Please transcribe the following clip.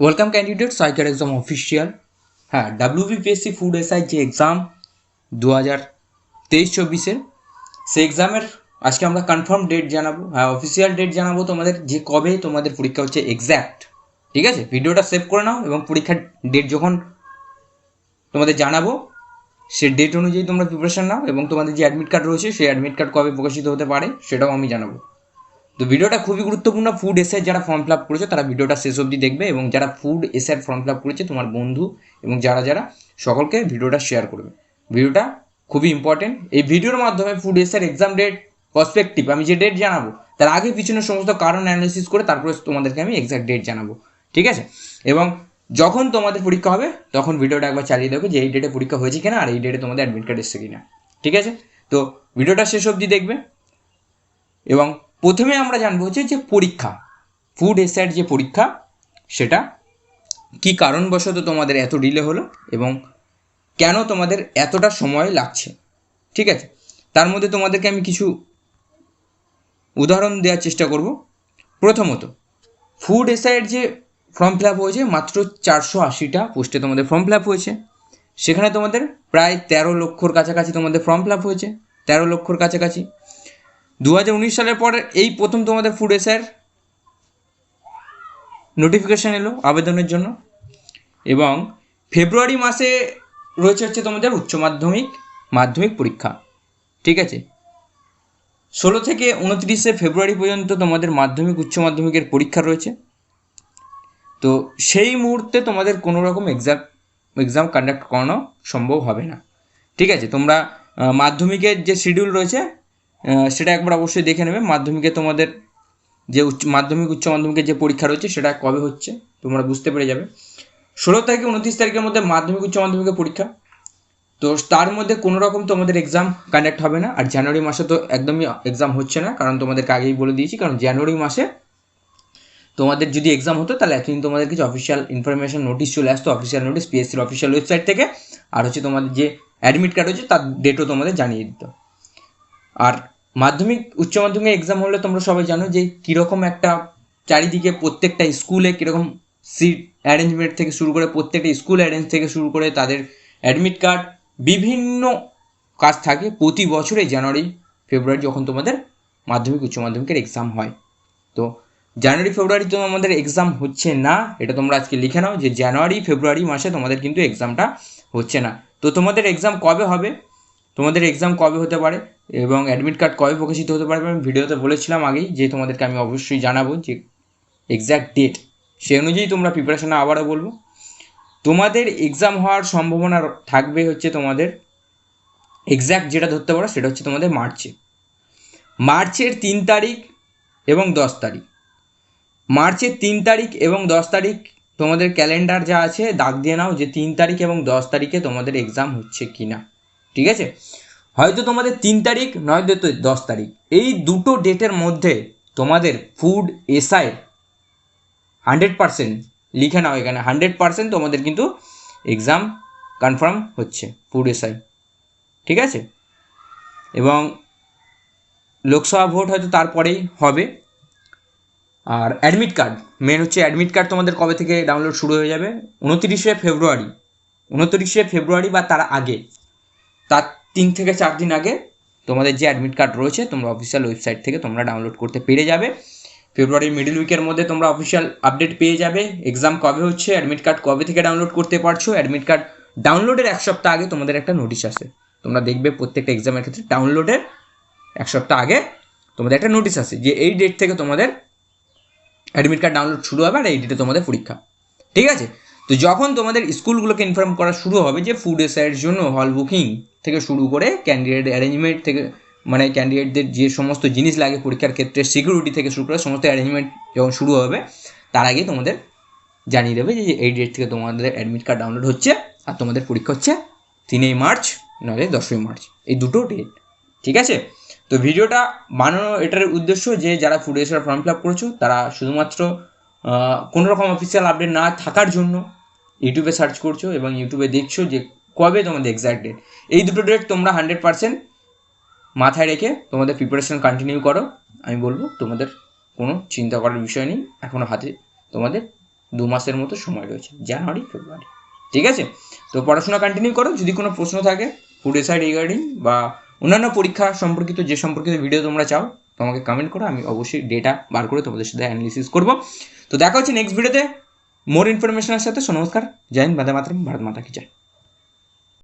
Welcome candidate সাইকার exam official হ্যাঁ WBPSC food SI যে এক্সাম দু হাজার তেইশ চব্বিশের সেই এক্সামের আজকে আমরা কনফার্ম ডেট জানাব। হ্যাঁ অফিসিয়াল ডেট জানাব তোমাদের যে কবে তোমাদের পরীক্ষা হচ্ছে এক্স্যাক্ট ঠিক আছে? ভিডিওটা সেভ করে নাও এবং পরীক্ষার ডেট যখন তোমাদের জানাব সে ডেট অনুযায়ী তোমরা প্রিপারেশন নাও এবং তোমাদের যে অ্যাডমিট কার্ড রয়েছে, সেই অ্যাডমিট কার্ড কবে প্রকাশিত হতে পারে, সেটাও আমি জানাব। তো ভিডিওটা খুবই গুরুত্বপূর্ণ। ফুড এসে যারা ফর্ম ফিল আপ করেছে, তারা ভিডিওটা শেষ অবধি দেখবে এবং যারা ফুড এসের ফর্ম ফিল আপ করেছে, তোমার বন্ধু এবং যারা যারা, সকলকে ভিডিওটা শেয়ার করবে। ভিডিওটা খুবই ইম্পর্টেন্ট এই ভিডিওর মাধ্যমে ফুড এসের এক্সাম ডেট পার্সপেক্টিভ আমি যে ডেট জানাব, তার আগে পিছনে সমস্ত কারণ অ্যানালিসিস করে তারপরে তোমাদেরকে আমি এক্সাক্ট ডেট জানাব। ঠিক আছে? এবং যখন তোমাদের পরীক্ষা হবে, তখন ভিডিওটা একবার চালিয়ে দেবো যে এই ডেটে পরীক্ষা হয়েছে কিনা আর এই ডেটে তোমাদের অ্যাডমিট কার্ড এসছে কিনা। ঠিক আছে? তো ভিডিওটা শেষ অবধি দেখবে এবং প্রথমে আমরা জানব হচ্ছে যে পরীক্ষা ফুড এসআইয়ের যে পরীক্ষা, সেটা কি কারণবশত তোমাদের এত ডিলে হলো এবং কেন তোমাদের এতটা সময় লাগছে, ঠিক আছে? তার মধ্যে তোমাদেরকে আমি কিছু উদাহরণ দেওয়ার চেষ্টা করব। প্রথমত ফুড এসআইয়ের যে ফর্ম ফিল আপ হয়েছে, মাত্র চারশো আশিটা পোস্টে তোমাদের ফর্ম ফিল আপ হয়েছে। সেখানে তোমাদের প্রায় তেরো লক্ষর কাছাকাছি তোমাদের ফর্ম ফিল আপ হয়েছে, তেরো লক্ষর কাছাকাছি। দু হাজার উনিশ সালের পর এই প্রথম তোমাদের ফুড এসআর নোটিফিকেশান এলো আবেদনের জন্য। এবং ফেব্রুয়ারি মাসে রয়েছে হচ্ছে তোমাদের উচ্চ মাধ্যমিক মাধ্যমিক পরীক্ষা। ঠিক আছে? ষোলো থেকে উনত্রিশে ফেব্রুয়ারি পর্যন্ত তোমাদের মাধ্যমিক, উচ্চ মাধ্যমিকের পরীক্ষা রয়েছে। তো সেই মুহূর্তে তোমাদের কোনো রকম এক্সাম এক্সাম কন্ডাক্ট করানো সম্ভব হবে না। ঠিক আছে? তোমরা মাধ্যমিকের যে শিডিউল রয়েছে সেটা একবার অবশ্যই দেখে নেবে। মাধ্যমিকে তোমাদের যে উচ্চ, মাধ্যমিক উচ্চ মাধ্যমিকের যে পরীক্ষা রয়েছে, সেটা কবে হচ্ছে, তোমরা বুঝতে পেরে যাবে। ষোলো তারিখে উনত্রিশ তারিখের মধ্যে মাধ্যমিক উচ্চ মাধ্যমিকের পরীক্ষা। তো তার মধ্যে কোনো রকম তোমাদের এক্সাম কানেক্ট হবে না। আর জানুয়ারি মাসে তো একদমই এক্সাম হচ্ছে না, কারণ তোমাদেরকে আগেই বলে দিয়েছি, কারণ জানুয়ারি মাসে তোমাদের যদি এক্সাম হতো, তাহলে এতদিন তোমাদের কিছু অফিসিয়াল ইনফরমেশন নোটিশ চলে আসতো অফিসিয়াল নোটিশ পিএসসির অফিসিয়াল ওয়েবসাইট থেকে। আর হচ্ছে তোমাদের যে অ্যাডমিট কার্ড হচ্ছে তার ডেটও তোমাদের জানিয়ে দিত। আর মাধ্যমিক, উচ্চ মাধ্যমিক এক্সাম হলে তোমরা সবাই জানো যে কীরকম একটা চারিদিকে প্রত্যেকটা স্কুলে কীরকম সিট অ্যারেঞ্জমেন্ট থেকে শুরু করে প্রত্যেকটা স্কুল অ্যারেঞ্জ থেকে শুরু করে তাদের অ্যাডমিট কার্ড বিভিন্ন কাজ থাকে প্রতি বছরে জানুয়ারি ফেব্রুয়ারি যখন তোমাদের মাধ্যমিক, উচ্চ মাধ্যমিকের এক্সাম হয়। তো জানুয়ারি ফেব্রুয়ারি তো আমাদের এক্সাম হচ্ছে না, এটা তোমরা আজকে লিখে নাও যে জানুয়ারি ফেব্রুয়ারি মাসে তোমাদের কিন্তু এক্সামটা হচ্ছে না। তো তোমাদের এক্সাম কবে হবে? তোমাদের এক্সাম কবে হতে পারে? এবং অ্যাডমিট কার্ড কবে প্রকাশিত হতে পারবে আমি ভিডিওতে বলেছিলাম আগেই যে তোমাদেরকে আমি অবশ্যই জানাব যে এক্স্যাক্ট ডেট সেই অনুযায়ী তোমরা প্রিপারেশনে আবারও বলব। তোমাদের এক্সাম হওয়ার সম্ভাবনা থাকবে হচ্ছে তোমাদের এক্স্যাক্ট যেটা ধরতে পারো সেটা হচ্ছে তোমাদের মার্চে। মার্চের তিন তারিখ এবং দশ তারিখ। মার্চের তিন তারিখ এবং দশ তারিখ তোমাদের ক্যালেন্ডার যা আছে, দাগ দিয়ে নাও যে তিন তারিখ এবং দশ তারিখে তোমাদের এক্সাম হচ্ছে কি না ঠিক আছে? হয়তো তোমাদের তিন তারিখ, নয়তো তো দশ তারিখ। এই দুটো ডেটের মধ্যে তোমাদের ফুড এসআই হান্ড্রেড পার্সেন্ট লিখে নাও এখানে। হান্ড্রেড পার্সেন্ট তোমাদের কিন্তু এক্সাম কনফার্ম হচ্ছে ফুড এসআই ঠিক আছে? এবং লোকসভা ভোট হয়তো তারপরেই হবে। আর অ্যাডমিট কার্ড মেন হচ্ছে অ্যাডমিট কার্ড তোমাদের কবে থেকে ডাউনলোড শুরু হয়ে যাবে? উনতিরিশে ফেব্রুয়ারি। উনতিরিশে ফেব্রুয়ারি বা তার আগে। তার তিন থেকে চার দিন আগে তোমাদের যে অ্যাডমিট কার্ড রয়েছে, তোমরা অফিসিয়াল ওয়েবসাইট থেকে তোমরা ডাউনলোড করতে পেরে যাবে। ফেব্রুয়ারির মিডল উইকের মধ্যে তোমরা অফিসিয়াল আপডেট পেয়ে যাবে। এক্সাম কবে হচ্ছে অ্যাডমিট কার্ড কবে থেকে ডাউনলোড করতে পারছ? অ্যাডমিট কার্ড ডাউনলোডের এক সপ্তাহ আগে তোমাদের একটা নোটিশ আসে। তোমরা দেখবে প্রত্যেকটা এক্সামের ক্ষেত্রে ডাউনলোডের এক সপ্তাহ আগে তোমাদের একটা নোটিশ আসে যে এই ডেট থেকে তোমাদের অ্যাডমিট কার্ড ডাউনলোড শুরু হবে আর এই ডেটে তোমাদের পরীক্ষা। ঠিক আছে? তো যখন তোমাদের স্কুলগুলোকে ইনফর্ম করা শুরু হবে যে ফুড এসআইয়ের জন্য হল বুকিং থেকে শুরু করে ক্যান্ডিডেট অ্যারেঞ্জমেন্ট থেকে মানে ক্যান্ডিডেটদের যে সমস্ত জিনিস লাগে পরীক্ষার ক্ষেত্রে সিকিউরিটি থেকে শুরু করে সমস্ত অ্যারেঞ্জমেন্ট যখন শুরু হবে, তার আগে তোমাদের জানিয়ে দেবে যে এই ডেট থেকে তোমাদের অ্যাডমিট কার্ড ডাউনলোড হচ্ছে আর তোমাদের পরীক্ষা হচ্ছে তিনই মার্চ নাহলে দশই মার্চ। এই দুটো ডেট ঠিক আছে? তো ভিডিওটা বানানো এটার উদ্দেশ্য যে, যারা food SR form fill up করেছ, তারা শুধুমাত্র কোনো রকম অফিসিয়াল আপডেট না থাকার জন্য ইউটিউবে সার্চ করছ এবং ইউটিউবে দেখছ যে কবে তোমাদের এক্সাক্ট ডেট এই দুটো ডেট তোমরা হান্ড্রেড পার্সেন্ট মাথায় রেখে তোমাদের প্রিপারেশন কন্টিনিউ করো। আমি বলব, তোমাদের কোনো চিন্তা করার বিষয় নেই। এখনও হাতে তোমাদের দু মাসের মতো সময় রয়েছে, জানুয়ারি, ফেব্রুয়ারি। ঠিক আছে? তো পড়াশোনা কন্টিনিউ করো, যদি কোনো প্রশ্ন থাকে ফুড এসআই রিগার্ডিং বা অন্যান্য পরীক্ষা সম্পর্কিত, যে সম্পর্কিত ভিডিও তোমরা চাও তোমাকে কমেন্ট করো আমি অবশ্যই ডেটা বার করে তোমাদের সাথে অ্যানালিসিস করব। তো দেখা হচ্ছে নেক্সট ভিডিওতে মোর ইনফরমেশনের সাথে। নমস্কার। জয় হিন্দ। বাদে মাতরম। ভারত মাতা কি জয়।